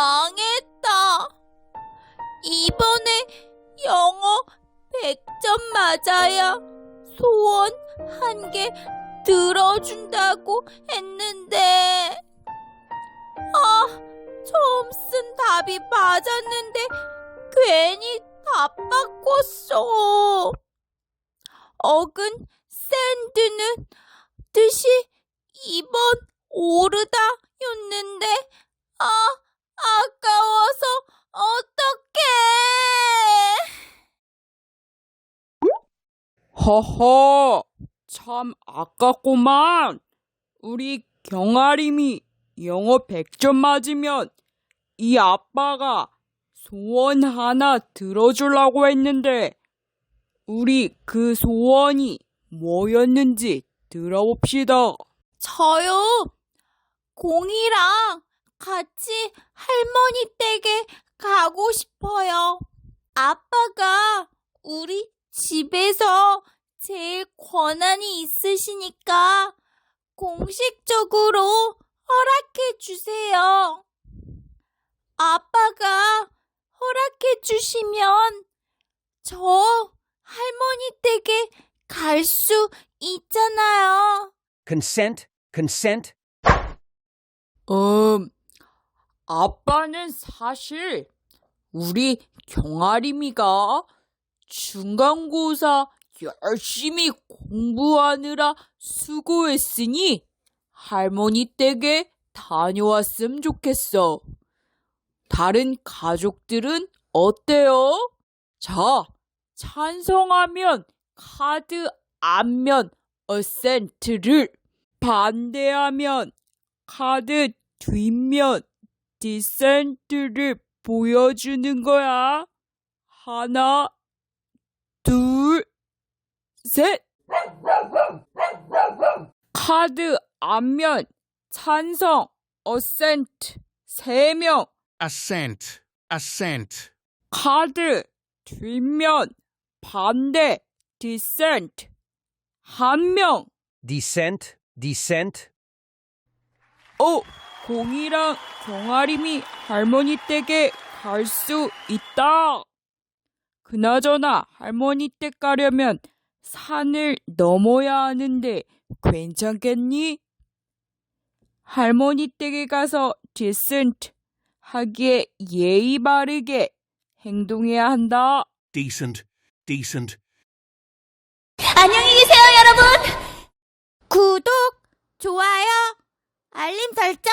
망했다. 이번에 영어 100점 맞아야 소원 한 개 들어준다고 했는데. 아, 처음 쓴 답이 맞았는데 괜히 답 바꿨어. 어근 샌드는 뜻이 2번 오르다였는데 허허, 참 아깝구만. 우리 경아림이 영어 100점 맞으면 이 아빠가 소원 하나 들어주려고 했는데 우리 그 소원이 뭐였는지 들어봅시다. 저요, 공이랑 같이 할머니 댁에 가고 싶어요. 아빠가 우리 집에서 제일 권한이 있으시니까 공식적으로 허락해 주세요. 아빠가 허락해 주시면 저 할머니 댁에 갈 수 있잖아요. Consent, consent. 음, 아빠는 사실 우리 경아림이가 중간고사 열심히 공부하느라 수고했으니 할머니 댁에 다녀왔으면 좋겠어. 다른 가족들은 어때요? 자, 찬성하면 카드 앞면 어센트를 반대하면 카드 뒷면 디센트를 보여주는 거야. 하나, 둘, 셋. 카드 앞면 찬성, 어센트 세 명. assent, assent, 카드 뒷면 반대, 디센트 한 명. Descent, descent. 어, 공이랑 경아림이 할머니 댁에 갈 수 있다. 그나저나 할머니 댁 가려면 산을 넘어야 하는데 괜찮겠니? 할머니 댁에 가서 decent 하기에 예의 바르게 행동해야 한다. decent, decent, 안녕히 계세요, 여러분! 구독, 좋아요, 알림 설정